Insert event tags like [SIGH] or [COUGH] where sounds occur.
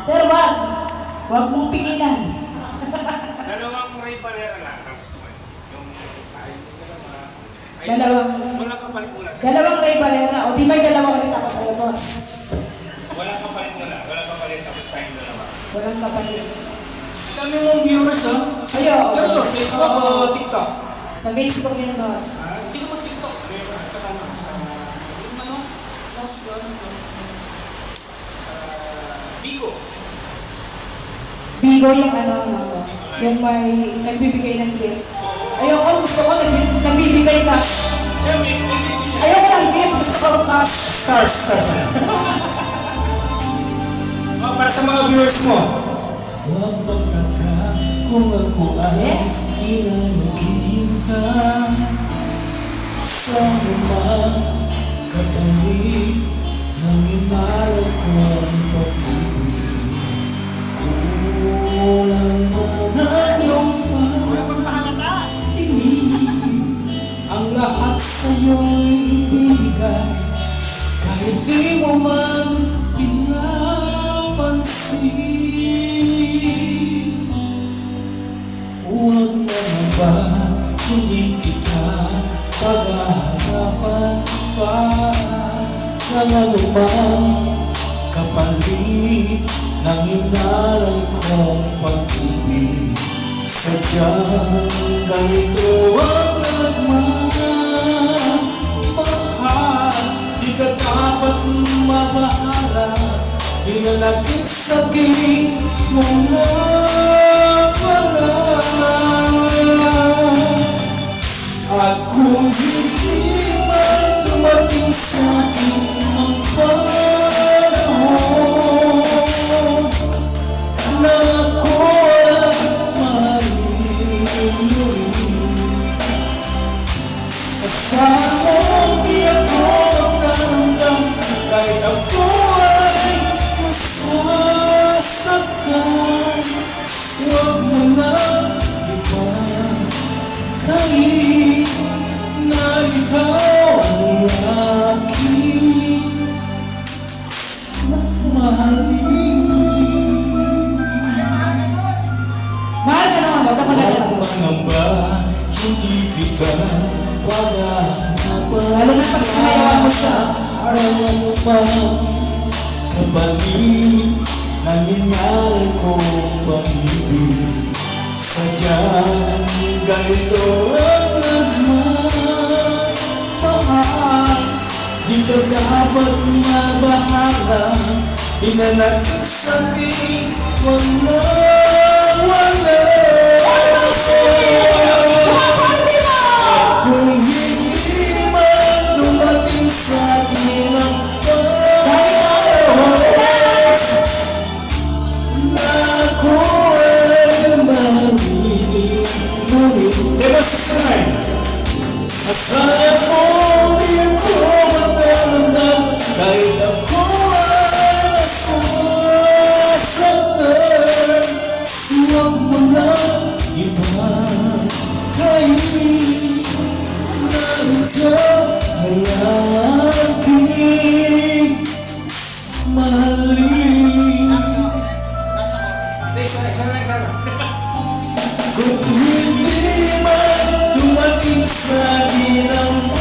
Sir, wag. Wag mong pigilan. Dalawang Ray Barrera lang ko. Yung ay. Ay, Dalawang- kapalit mula. Dalawang Ray Valera. O di may dalawa ulit ako sa'yo, boss. Walang kapalit mula. Walang kapalit tapos tayong dalawa. Walang kapalit. Ang dami mong viewers, ha? Sa'yo, Ano to? Facebook o TikTok? Sa Facebook yan, boss. Ah, Hindi ka mag TikTok. Meron, at saka ano, sa... Yung ano? Si doon? Bigo. Bigo yung ano, no, boss. Yung may nagbibigay ng gift. Ayoko, gusto ko nag- nagbibigay cash. Ayoko ng gift, gusto ko cash. Stars, stars. oh, [LAUGHS] para sa mga viewers mo. Huwag magtaka kung ako ay na maghihintay sa lumang kapalit ng inaral lahat sa'yo'y ibigay kahit di mo man pinapansin Huwag na ba hindi kita paghaharapan pa? Ng anumang kapalit ng inalay kong pag-ibig Sadyang ganito ang mabahala Hinanakit sa gilid mo na pala. At hindi man dumating sa akin ang panahon Na ako ay mahihinurin Kasama di ako magdaramdam Kahit ako ay masasaktan Huwag mo lang iba Kahit na ikaw ay aking mahalin Mahal ka naman, wag ka magdala, boss. Pangamba, hindi kita paghahanapan Lalo na pag sinayawan mo siya. Ng anumang kapalit ng inalay kong pag-ibig Sadyang ganito ang nagmamahal Di ka dapat mabahala Inanakit sa wala wala Masaya ko di ako magdaramdam Kahit ako ay nasasaktan Huwag mo na iba Kahit na ikaw ay aking mahalin Kung hindi man Sa